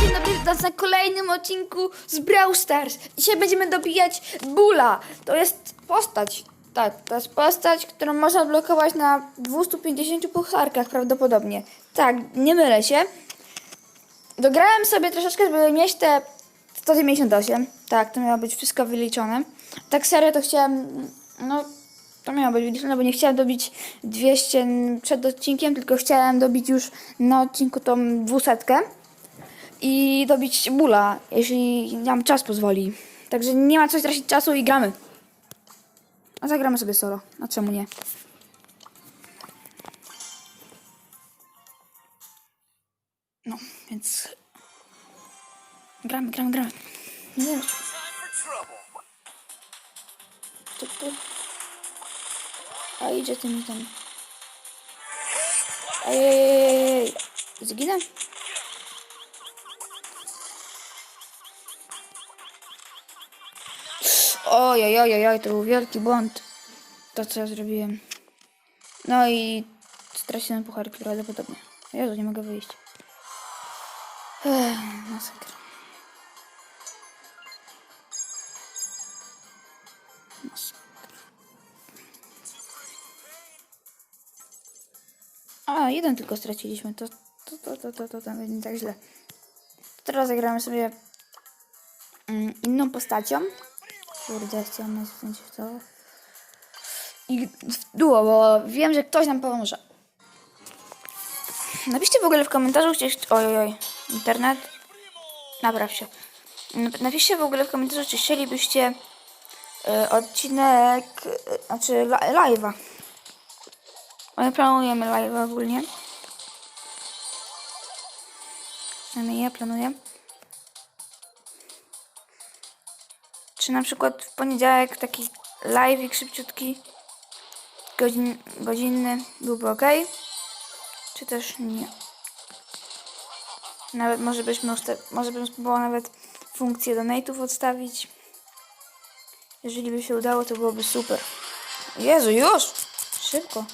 Dzień dobry, witam na kolejnym odcinku z Brawl Stars. Dzisiaj będziemy dobijać Bula. To jest postać. Tak, to jest postać, którą można odblokować na 250 pucharkach prawdopodobnie. Tak, nie mylę się. Dograłem sobie troszeczkę, żeby mieć te 198. Tak, to miało być wszystko wyliczone. Tak serio to chciałem, no to miało być wyliczone, bo nie chciałem dobić 200 przed odcinkiem, tylko chciałem dobić już na odcinku tą 200 i dobić bóla, jeśli nam czas pozwoli. Także nie ma co tracić czasu i gramy. A zagramy sobie solo. A czemu nie? No, więc... Gramy, gramy, gramy. Nie wiem. A idzie tym tam. Ej. Zginę? Oj, oj, oj, to był wielki błąd. To, co ja zrobiłem. No i straciłem pucharki prawdopodobnie. Jezu, nie mogę wyjść. Ech. Masakra. Jeden tylko straciliśmy. To, to, to, to, to, to, to nie tak źle. Teraz zagramy sobie mm, inną postacią. Kurde, chciałam wziąć w to. I w duo, bo wiem, że ktoś nam pomoże. Napiszcie w ogóle w komentarzu, czy... Oj. Internet. Napraw się. Nap- Napiszcie w ogóle w komentarzu, czy chcielibyście e, odcinek, e, znaczy live'a. My planujemy live'a ogólnie. Przynajmniej ja planuję. Czy na przykład w poniedziałek taki live szybciutki, godzin, godzinny byłby ok? Czy też nie? Nawet może byśmy może bym spróbował nawet funkcję donate'ów odstawić. Jeżeli by się udało, to byłoby super. Jezu, już! Szybko.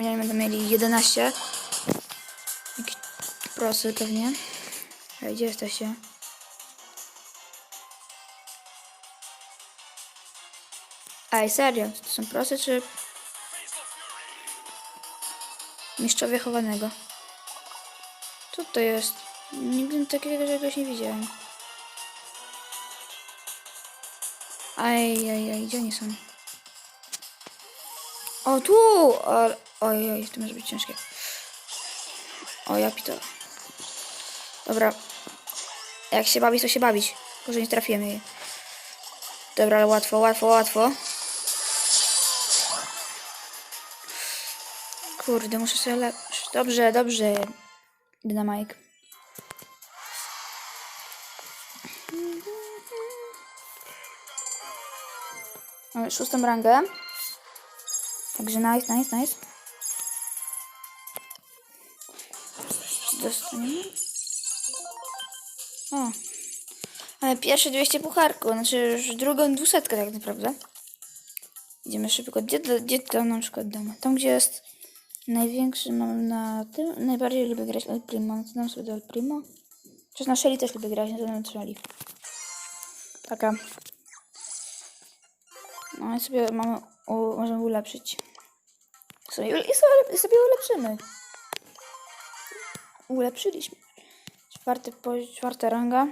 Oni będą mieli 11. Jakiś prosy pewnie. Ej, gdzie jesteście? Ej, serio? To są prosy czy... Mistrzowie chowanego? Co to jest? Nigdy takiego czegoś nie widziałem. Aj, aj, aj, gdzie oni są? O, tu! O, oj, oj, to może być ciężkie. O, ja pitole. Dobra. Jak się bawić, to się bawić. Może nie trafiłem jej. Dobra, ale łatwo, łatwo, łatwo. Kurde, muszę sobie le... Dobrze, dobrze. Dynamike. Mamy szóstą rangę. Także nice, nice, nice. Dostaniemy. O. Ale pierwsze 200 pucharków, znaczy już drugą dwusetkę tak naprawdę. Idziemy szybko. Gdzie, gdzie to na przykład damy? Tam gdzie jest największy mam na tym. Najbardziej lubię grać El Primo. Dam sobie do El Primo. Chociaż na Shelly też lubię grać, no to dam Shelly. Taka. No i sobie mamy, u, możemy ulepszyć. I sobie, i sobie ulepszymy. Ulepszyliśmy. Czwarty, czwarta ranga.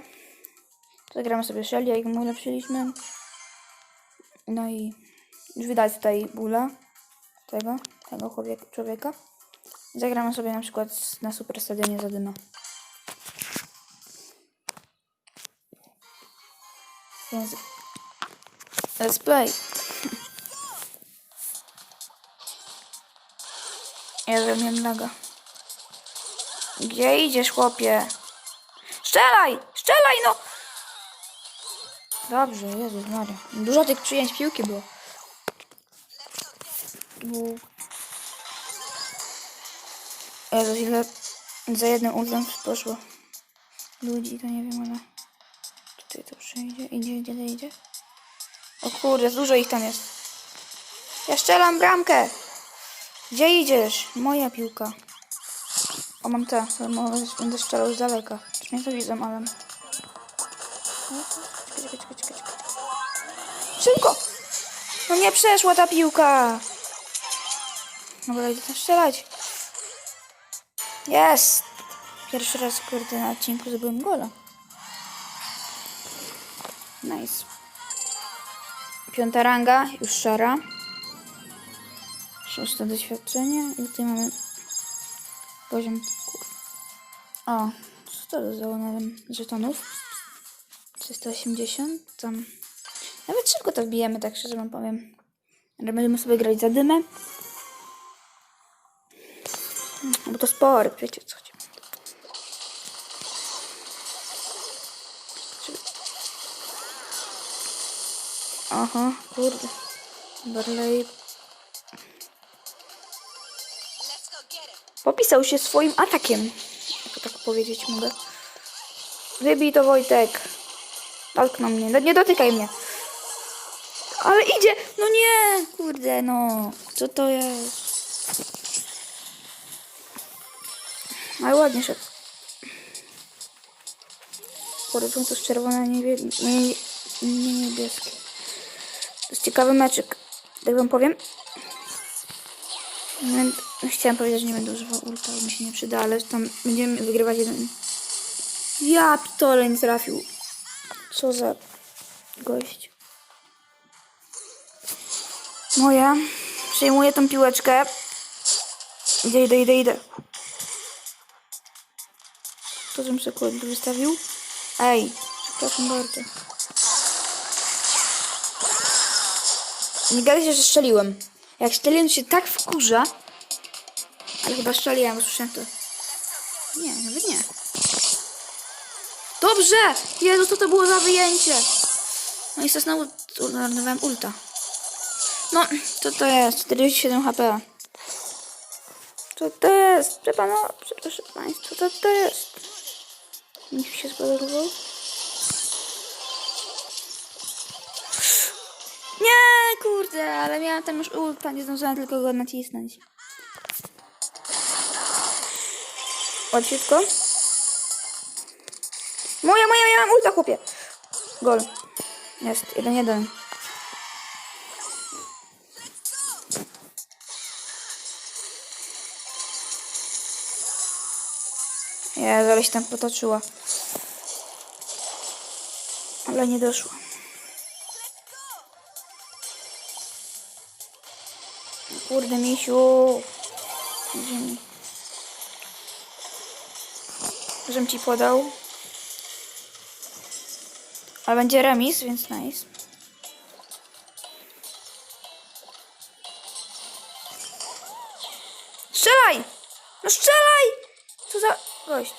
Zagramy sobie Shelly, jak mu ulepszyliśmy. No i już widać tutaj bóla tego, tego człowieka. Zagramy sobie na przykład na Super Stadionie Zadyma. Więc let's play. Ja zrobiłem laga. Gdzie idziesz, chłopie? Strzelaj! Strzelaj, no! Dobrze, Jezus Maria. Dużo tych przyjęć piłki było. Jezus, ile za jednym ultem poszło ludzi, to nie wiem, ale tutaj to przejdzie. Idzie, idzie, idzie. O kurde, dużo ich tam jest. Ja strzelam bramkę. Gdzie idziesz? Moja piłka. O, mam te. może Będę strzelał z daleka. Czy mnie to widzą, ale... Czekaj, czekaj, czekaj, czekaj. Szybko! No nie przeszła ta piłka! Dobra, idę tam strzelać. Jest! Pierwszy raz, kurde, na odcinku zrobiłem gola. Nice. Piąta ranga, już szara. Szóste doświadczenie i tutaj mamy poziom... O, co to za nawet żetonów? 380, tam... Nawet szybko to wbijemy, tak szczerze wam powiem. Będziemy sobie grać za dymę. No Bo to sport, wiecie co chodzi. Aha, kurde. Barley popisał się swoim atakiem. Jak tak powiedzieć mogę. Wybij to Wojtek. Dotknął mnie. No, nie dotykaj mnie. Ale idzie! No nie! Kurde, no. Co to jest? Ale ładnie szedł. Kurde, to jest czerwone, niebie... nie, nie niebieskie. To jest ciekawy meczyk. Tak wam powiem. Chciałam powiedzieć, że nie będę używał ulta, bo mi się nie przyda, ale tam będziemy wygrywać jeden. Ja pitole nie trafił. Co za gość. Moja. Przejmuję tą piłeczkę. Idę, idę, idę, idę. To, żebym przykład wystawił. Ej, przepraszam bardzo. Nie gadajcie, że strzeliłem. Jak to się tak wkurza. Ale chyba strzeliłem, bo słyszałem to. Nie, nawet nie. Dobrze! Jezu, co to było za wyjęcie? No i znowu zmarnowałem ulta. No, co to jest? 47 HP. Co to jest? No, przepraszam Państwa, co to jest? Nikt się spodobało? Nie, kurde, ale miałam tam już ulta, nie zdążyłam tylko go nacisnąć. Łatwiutko. Moja, moja, ja mam ulta, chłopie. Gol. Jest, jeden, jeden. Ja ale się tam potoczyła. Ale nie doszło. Kurde, misiu. Ziemi. Żebym ci podał. Ale będzie remis, więc nice. Strzelaj! No strzelaj! Co za gość?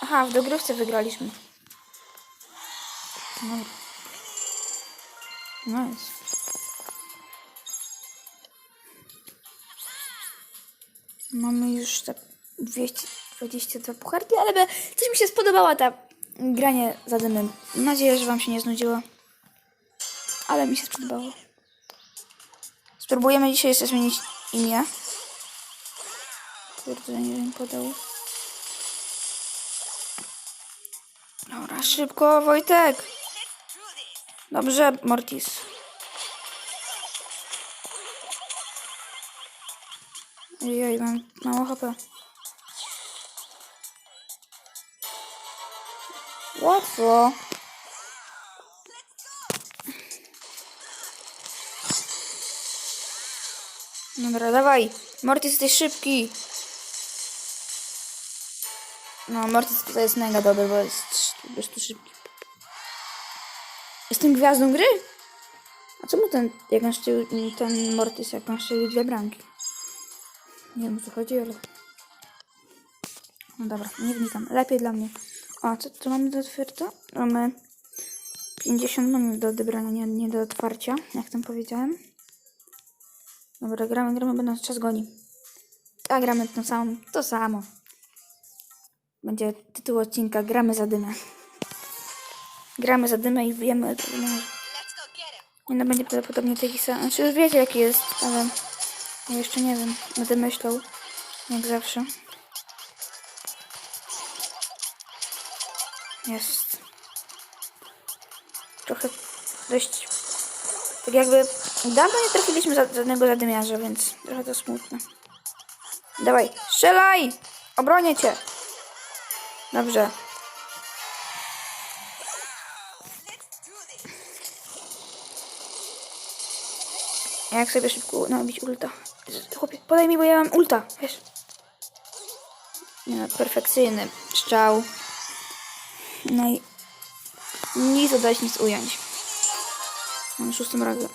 Aha, w dogrywce wygraliśmy. No. Nice. Mamy już tak 222 pucharki, ale by- coś mi się spodobała ta granie za dymem. Mam nadzieję, że wam się nie znudziło. Ale mi się spodobało. Spróbujemy dzisiaj jeszcze zmienić imię. Kurde, nie wiem, podał. Dobra, szybko, Wojtek. Dobrze, Mortis. Ojej, mam mało HP. Łatwo. Dobra, dawaj. Mortis, jesteś szybki. No, Mortis tutaj jest mega dobry, bo jest po prostu szybki. Jestem gwiazdą gry? A czemu ten, jak on szczelił, ten Mortis, jak on szczelił dwie bramki? Nie wiem o co chodzi, ale... No dobra, nie wnikam. Lepiej dla mnie. O, co tu mamy do otwarcia? Mamy 50 minut do odebrania, nie, nie do otwarcia, jak tam powiedziałem. Dobra, gramy, gramy, bo nas czas goni. A gramy to samo, to samo. Będzie tytuł odcinka Gramy za dymę. Gramy za dymę i wiemy. Nie no, będzie prawdopodobnie taki sam. Znaczy już wiecie jaki jest, ale ja jeszcze nie wiem. Będę myślał. Jak zawsze. Jest. Trochę dość... Tak jakby dawno nie trafiliśmy za żadnego zadymiarza, więc trochę to smutne. Dawaj, strzelaj! Obronię cię! Dobrze. Jak sobie szybko nabić ulta? Chłopie, podaj mi, bo ja mam ulta, wiesz. Nie no, perfekcyjny strzał. No i nic dodać, nic ująć. Mam szóstą rangę.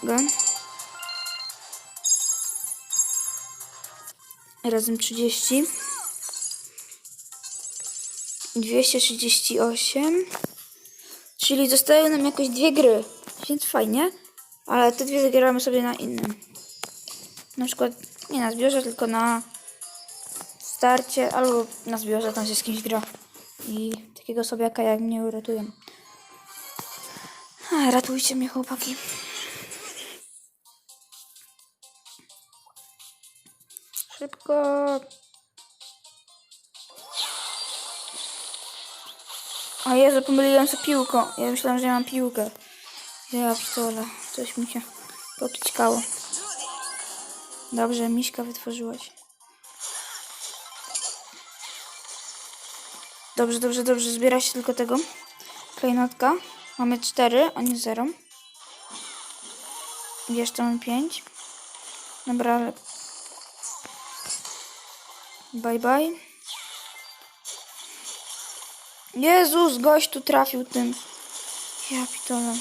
Razem 30. 238. Czyli zostały nam jakoś dwie gry. Więc fajnie. Ale te dwie zagramy sobie na innym. Na przykład nie na zbiorze, tylko na starcie, albo na zbiorze tam się z kimś gra. I takiego sobie jak mnie uratują. A, ratujcie mnie chłopaki. Szybko. A Jezu, pomyliłem sobie piłką. Ja myślałem, że mam piłkę. Ja pitole. Coś mi się popićkało. Dobrze, miśka wytworzyłaś. Dobrze, dobrze, dobrze. Zbiera się tylko tego. Klejnotka. Mamy cztery, a nie zero. Jeszcze mamy pięć. Dobra, ale... Bye, bye. Jezus, gość tu trafił tym. Ja pitole.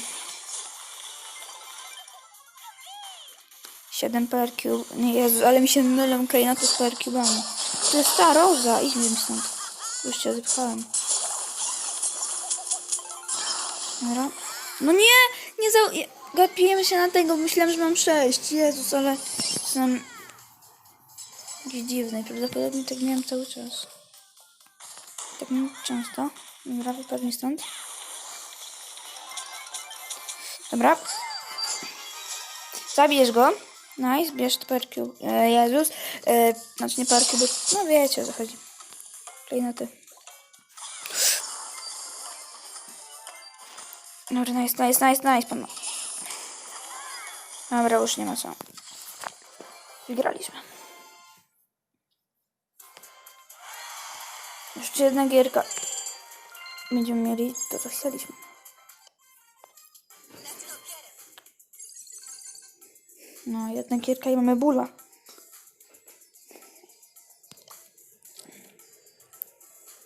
7 per cube. Nie, Jezu, ale mi się mylą klejnoty z per cubami. To jest ta roza. Idźmy stąd. Już cię wypchałem. Dobra. No nie! Nie za... Gapiłem się na tego. Myślałem, że mam 6. Jezus, ale... Są... Jakiś dziwny. Prawdopodobnie tak miałem cały czas. Tak miałem często. Dobra, wypadł stąd. Dobra. Zabierz go. Nice, bierz per cube. E, Jezus. E, znaczy nie per cube. No wiecie o co chodzi. Klejnoty. Dobra, nice, nice, nice, nice, pan. Dobra, już nie ma co. Wygraliśmy. Jeszcze jedna gierka. Będziemy mieli to, co chcieliśmy. No, jedna gierka i mamy bóla.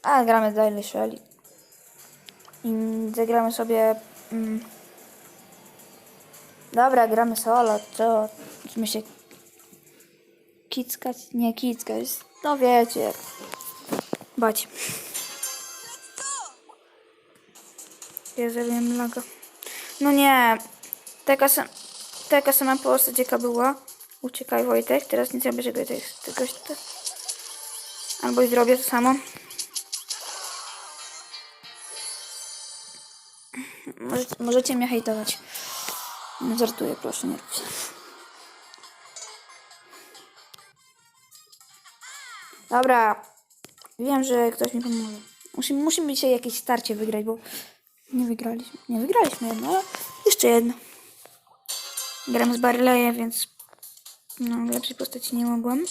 A, gramy Daily Shelly. I zagramy sobie... Mm, dobra, gramy solo. Co? Musimy się... Kickać? Nie, kickać. No wiecie jak. Bać. Ja zrobiłem laga. No nie. Taka, sam, taka sama postać jaka była. Uciekaj Wojtek. Teraz nie zrobię tego, tego Albo i zrobię to samo. Możecie, możecie mnie hejtować. No żartuję, proszę, nie róbcie. Dobra. Wiem, że ktoś mi pomoże. Musimy, musimy dzisiaj jakieś starcie wygrać, bo nie wygraliśmy. Nie wygraliśmy jedno, ale jeszcze jedno. Gram z Barleyem, więc no, lepszej postaci nie mogłam.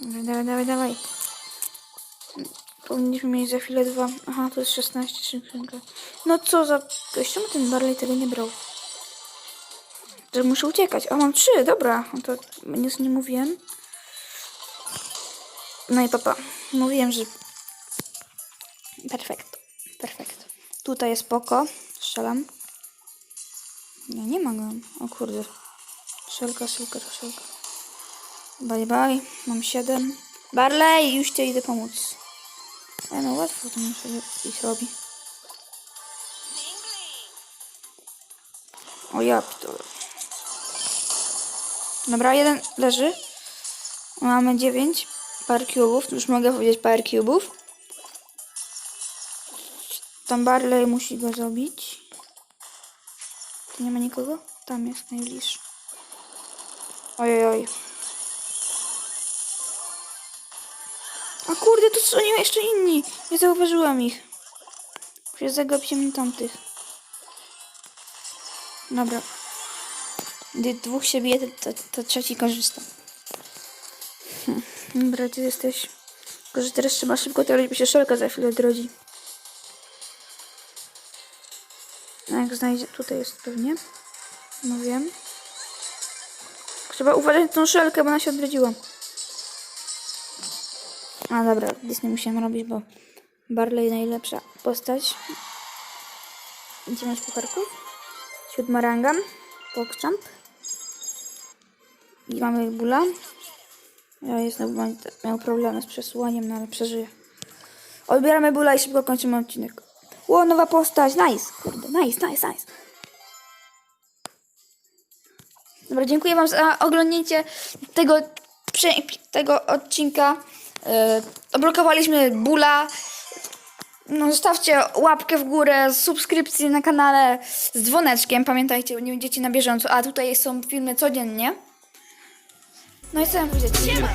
Dawaj, dawaj, dawaj, dawaj. Powinniśmy mieć za chwilę dwa. Aha, to jest 16 szybko. No co za... Czemu ten Barley tego nie brał? Że muszę uciekać. O, mam trzy, dobra. No to nic nie mówiłem. No i papa. Mówiłem, że... Perfekt. Perfekt. Tutaj jest poko. Strzelam. Nie, nie ma go. O kurde. Szelka, szelka, szelka. Bye bye. Mam siedem. Barley, już cię idę pomóc. E, no łatwo to sobie ich robi. O ja pitole. Dobra, jeden leży. Mamy dziewięć par cubów. Już mogę powiedzieć par cubów. Tam Barley musi go zabić. Tu nie ma nikogo? Tam jest najbliższy. Ojej, oj. A kurde, tu są jeszcze inni. Nie zauważyłam ich. Muszę zagapić tamtych. Dobra. Gdy dwóch się bije, to, to, to trzeci korzysta. Hm. Dobra, ty jesteś. Tylko, że teraz trzeba szybko teraz, bo się szelka za chwilę drodzi. A jak znajdzie, tutaj jest pewnie. No wiem. Trzeba uważać na tą szelkę, bo ona się odrodziła. A dobra, nic nie musiałem robić, bo Barley najlepsza postać. Gdzie masz pucharków? Siódma ranga. Pokczamp. I mamy bula. Ja jestem miał problemy z przesuwaniem, no ale przeżyję. Odbieramy bula i szybko kończymy odcinek. Ło, nowa postać, nice, nice, nice, nice. Dobra, dziękuję wam za oglądnięcie tego, tego odcinka. Yy, oblokowaliśmy bula. No, zostawcie łapkę w górę, subskrypcję na kanale z dzwoneczkiem. Pamiętajcie, nie będziecie na bieżąco. A tutaj są filmy codziennie. No i co mam powiedzieć? Siema!